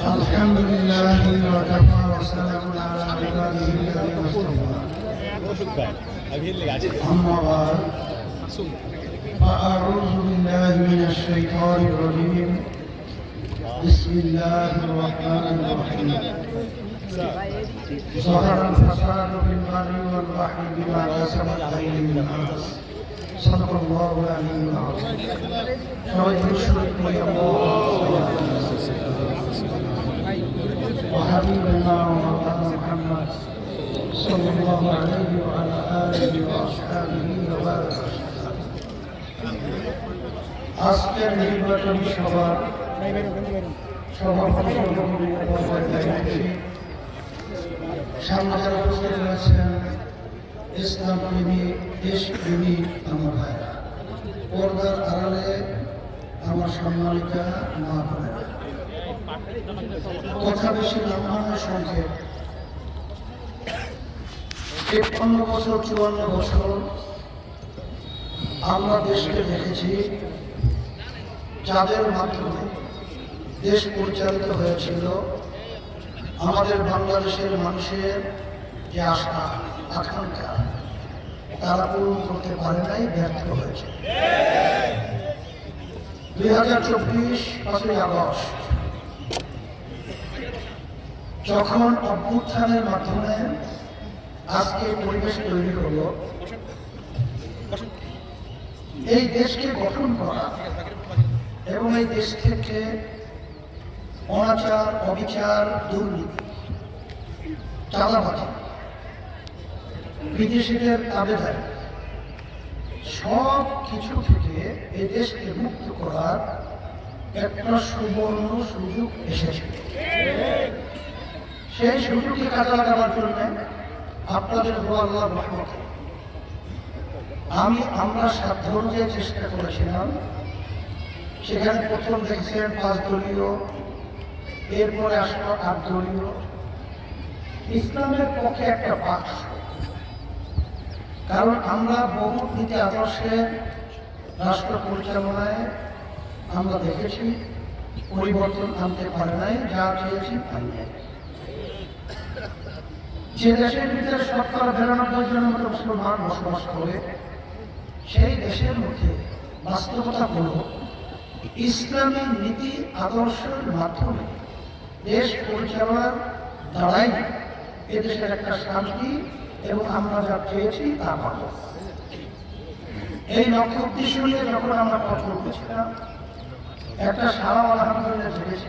الحمد لله وكفى وسلم على عباده الذين اصطفى أما بعد فأعوذ بالله من الشيطان الرجيم بسم الله الرحمن الرحيم ظهر الفساد في البر والبحر بما كسب عليه من الناس صدق الله العلي العظيم فويل للمشركين الله পড়ি وحبيبنا ومولانا محمد صلى الله عليه وعلى آله وأصحابه وبارك আজকের নির্বাচনী সভা সভাপতি সামনে যারা উপস্থিত রয়েছেন ইসলাম প্রেমী দেশ প্রেমী আমার ভাইরা পর্দার আড়ালে আমার সম্মানিতা মা বোনেরা কথা বেশি লম্বা সংক্ষেপ তেপ্পান্ন বছর, চুয়ান্ন বছর আমরা দেশকে দেখেছি, যাদের মাধ্যমে দেশ পরিচালিত হয়েছিল, আমাদের বাংলাদেশের মানুষের যে আশা আকাঙ্ক্ষা, তারা পূরণ করতে পারে নাই, ব্যর্থ হয়েছে। দুই হাজার চব্বিশ পাঁচই আগস্ট যখন অভ্যুত্থানের মাধ্যমে আজকে পরিবেশ তৈরি হলো এই দেশকে গঠন করা এবং এই দেশ থেকে অনাচার, অবিচার, দুর্নীতি চাঁদাবাজি বিদেশিদের আবেদন সব কিছু থেকে এই দেশকে মুক্ত করার একটা সুবর্ণ সুযোগ এসেছিল সেই সুযোগকে কাজে লাগাবার জন্য আপনাদের আল্লাহর রহমতে। আমি, আমরা সাধ্য যে চেষ্টা করেছিলাম, সেখানে প্রথম দেখছিলেন পাঁচ দলীয়, এরপরে আসলো আট দলীয়। ইসলামের পক্ষে একটা বাক্স। কারণ আমরা বহু নীতি আদর্শে, রাষ্ট্র পরিচালনায় আমরা দেখেছি, পরিবর্তন আনতে পারে নাই, যা চেয়েছি পাই নাই। যে দেশের ভিতরে সরকার বিরানব্বই জন মতো মুসলমান বসবাস করে, সেই দেশের মধ্যে বাস্তবতা হল, ইসলামী নীতি আদর্শের মাধ্যমে দেশ পরিচালনার দ্বারাই এদেশের একটা শান্তি এবং আমরা যা চেয়েছি তা পাবো। এই লক্ষ্য উদ্দেশ্য নিয়ে যখন আমরা পথ করতেছিলাম একটা সারা আলহামদুলিল্লাহ ঝেড়েছি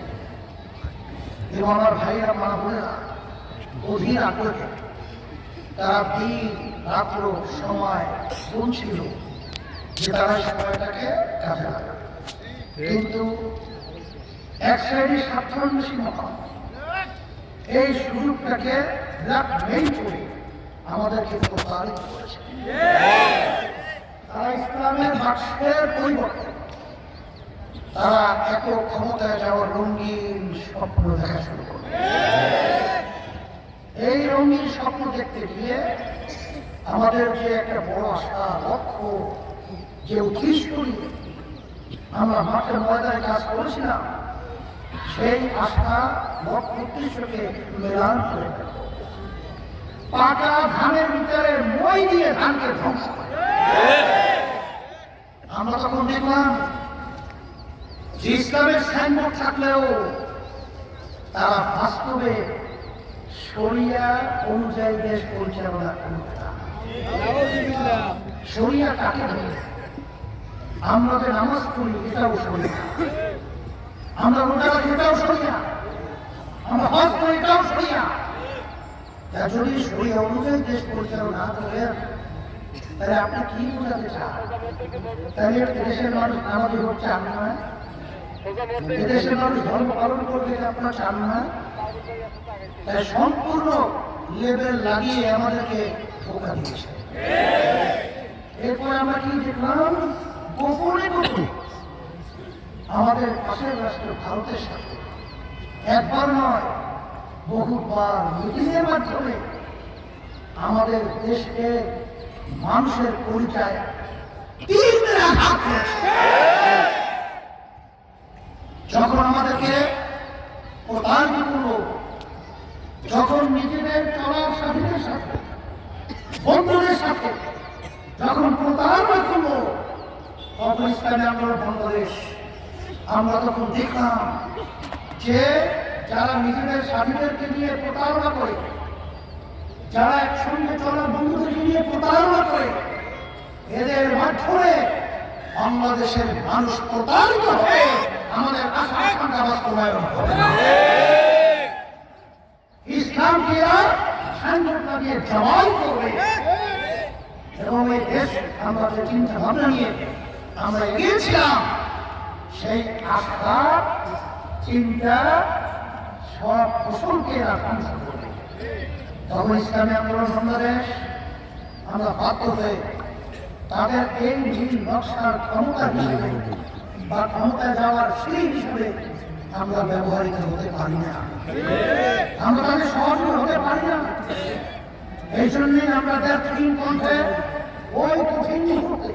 এবং আমার ভাইরা মা বোনেরা অধীর আগ্রহে। তারা দিন, রাত্র, সময় গুনছিল যে তারা সময়টাকে কাজে কিন্তু এক সাইডে স্বার্থান্বেষী মহান, এই সুযোগটাকে ব্ল্যাকমেইল করে আমাদেরকে প্রতারিত করেছে। তারা ইসলামের বাক্সের পরিবর্তে তারা এত ক্ষমতায় যাওয়ার রঙিন স্বপ্ন দেখা শুরু করবে এই রঙিন স্বপ্ন দেখতে গিয়ে আমাদের যে একটা বড় আশা, লক্ষ্য, যে উদ্দেশ্য আমরা মাঠের ময়দানে কাজ করেছিলাম, সেই আশা, লক্ষ্য, উদ্দেশ্যকে মেলান করে। পাকা ধানের ভিতরে মই দিয়ে ধানকে ধ্বংস আমরা তখন দেখলাম যে ইসলামের সাইনবোর্ড থাকলেও তারা বাস্তবে শরিয়া অনুযায়ী দেশ পরিচালনা করতে না। শরিয়া কাকে ধরে আমরা যে নামাজ পড়ি, এটাও শরিয়া। আমরা রোজা রাখি, এটাও শরিয়া। আমরা হজ করি, এটাও শরিয়া। তা যদি শরিয়া অনুযায়ী দেশ পরিচালনা না করেন তাহলে আপনি কি বোঝাতে চান? তাহলে দেশের মানুষ আমাদের হোক চান না দেশের মানুষ ধর্ম পালন করবে আপনার চান না তাই সম্পূর্ণ লেভেল লাগিয়ে আমাদেরকে ধোকা দিয়েছে। এরপরে আমরা কি দেখলাম? গোপনে গোপনে আমাদের পাশের রাষ্ট্র ভারতের সাথে। একবার নয়, বহুবার মিটিংয়ের মাধ্যমে আমাদের দেশকে মানুষের পরিচয় যখন আমাদেরকে করল যখন নিজেদের চলার স্বাধীনের সাথে, বন্ধুদের সাথে, যখন প্রতারণা করল তখন আমরা বাংলাদেশ, আমরা তখন দেখলাম যে যারা নিজেদের স্বাধীনদেরকে নিয়ে প্রতারণা করে, যারা একসঙ্গে চলা বন্ধুদেরকে নিয়ে প্রতারণা করে, এদের মাধ্যমে বাংলাদেশের মানুষ প্রতারিত হয়ে আমাদের আশা আকাঙ্ক্ষা বাস্তবায়ন হবে। এই দেশ আমরা যে আমরা সেই চিন্তা, সব এরা ইসলামী আমরা বাধ্য হয়ে তাদের এই নীল নকশার ক্ষমতা হিসেবে বা ক্ষমতায় যাওয়ার সেই হিসেবে আমরা ব্যবহারিত হতে পারি না। আমরা তাদের সহযোগী হতে পারি না। এই জন্যই আমরা কঠিন কণ্ঠে ওই কঠিন মুহূর্তে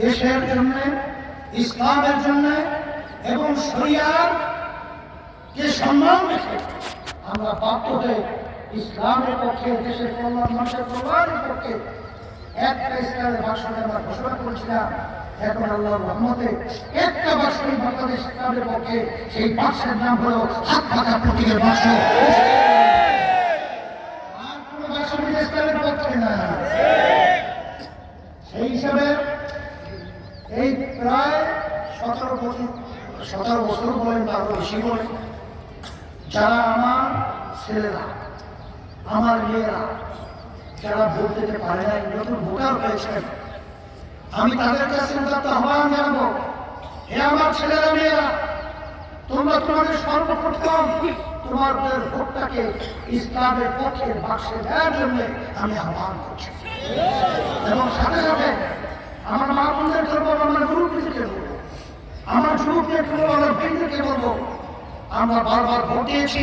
দেশের জন্য, ইসলামের জন্য এবং শরিয়ার কে সম্মান রেখে আমরা বাধ্য হয়ে ইসলামের পক্ষে, দেশের কল্যাণ মানুষের কল্যাণের পক্ষে একটা ইসলামের ভাষণে আমরা ঘোষণা করেছিলাম। এখন আল্লাহর একটা বাক্সই পক্ষে সেই বাক্সের নাম হলো না। সেই হিসাবে এই প্রায় সতেরো সতেরো বছর বলেন বলেন, যারা আমার ছেলেরা, আমার মেয়েরা, যারা ভোট দিতে পারে নাই নতুন ভোটার হয়েছেন আমি তাদের কাছে আহ্বান জানাব। হে আমার ছেলেরা মেয়েরা, তোমরা তোমাদের সর্বপ্রথম তোমাদের ভোটটাকে ইসলামের পক্ষে বাক্সে দেওয়ার জন্য আমি আহ্বান করছি। এবং সাথে সাথে আমার মা বোনদেরকে বলব আমার মুরব্বীদেরকে বলব, আমার যুবকদেরকে বলব আমার ভাইদেরকে বলব, আমরা বারবার ভোট দিয়েছি,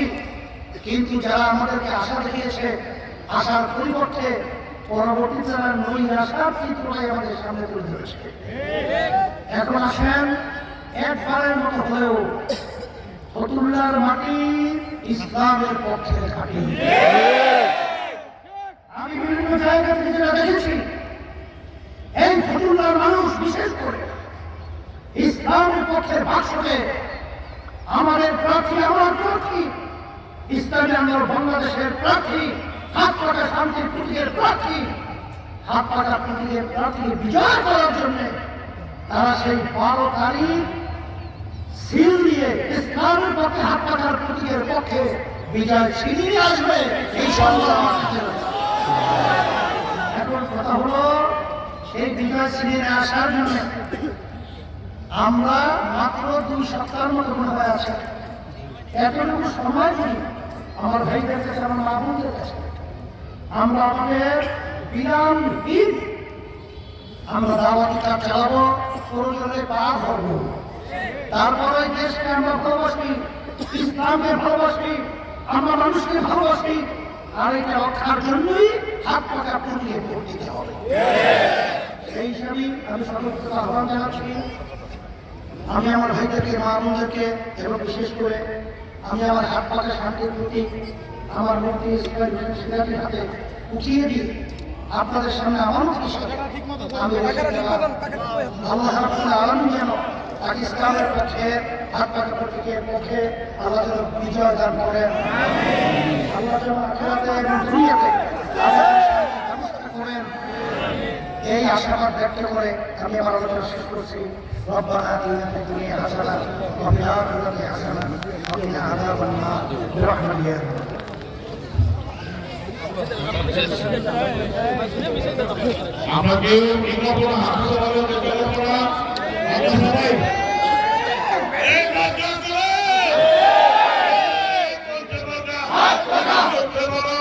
কিন্তু যারা আমাদেরকে আশা দেখিয়েছে, আশার পরিবর্তে পরবর্তী যারা নই আশার চিত্রটাই আমাদের সামনে তুলে ধরেছে। এখন আসেন, একবারের মতো হলেও ফতুল্লার মাটি ইসলামের পক্ষে ঘাটি। আমি বিভিন্ন জায়গা থেকে যেটা দেখেছি, এই ফতুল্লার মানুষ বিশেষ করে ইসলামের পক্ষে বাক্সকে আমাদের প্রার্থী, আমার প্রার্থী, ইসলামী আন্দোলন বাংলাদেশের প্রার্থী হাত শান্তির প্রতীকের প্রার্থী, হাত পাকা প্রতীকের বিজয় করার জন্য তারা সেই বারো তারিখ সিল দিয়ে ইসলামের পক্ষে হাত প্রতীকের পক্ষে বিজয় ছিনিয়ে আসবে এই রয়েছে। এখন কথা হলো, সেই বিজয় ছিনিয়ে আসার জন্য আমরা মাত্র দুই সপ্তাহের মতো মনে হয় আছে এতটুকু সময় যদি আমার ভাইদের কাছে, আমার মা কাছে আমরা আমাদের বিরাম ঈদ আমরা দাওয়াতি কাজ চালাবো, প্রয়োজনে পা ধরবো। তারপরে দেশকে আমরা ভালোবাসি, ইসলামকে ভালোবাসি, আমরা মানুষকে ভালোবাসি, আর এটা রক্ষার জন্যই হাত পাকা পুড়িয়ে ভোট দিতে হবে। সেই হিসাবেই আমি সর্বোচ্চ আহ্বান জানাচ্ছি। আমি আমার ভাইদেরকে, মা বোনদেরকে, এবং বিশেষ করে আমি আমার হাত পাকা শান্তির প্রতি আমার মূর্তি সিদ্ধান্তের হাতে উঠিয়ে দিয়ে আপনাদের সামনে আমানত হিসাবে আমি আল্লাহ রাব্বুল আলামিন যেন পাকিস্তানের পক্ষে হাত পাকা প্রতীকের পক্ষে আল্লাহ যেন বিজয় দান করেন আল্লাহ যেন আখেরাতে এবং দুনিয়াতে আমাদের ব্যবস্থা করেন এই আশাবাদ ব্যক্ত করে আমি আমার আলোচনা শেষ করছি ربنا آتنا في الدنيا حسنة وفي الآخرة حسنة وقنا عذاب النار برحمتك يا رب আমরা কেউ হাসতে পারব দেখতে পারব না আমরা সবাই! এই বলতে পারবে, বলতে পারো,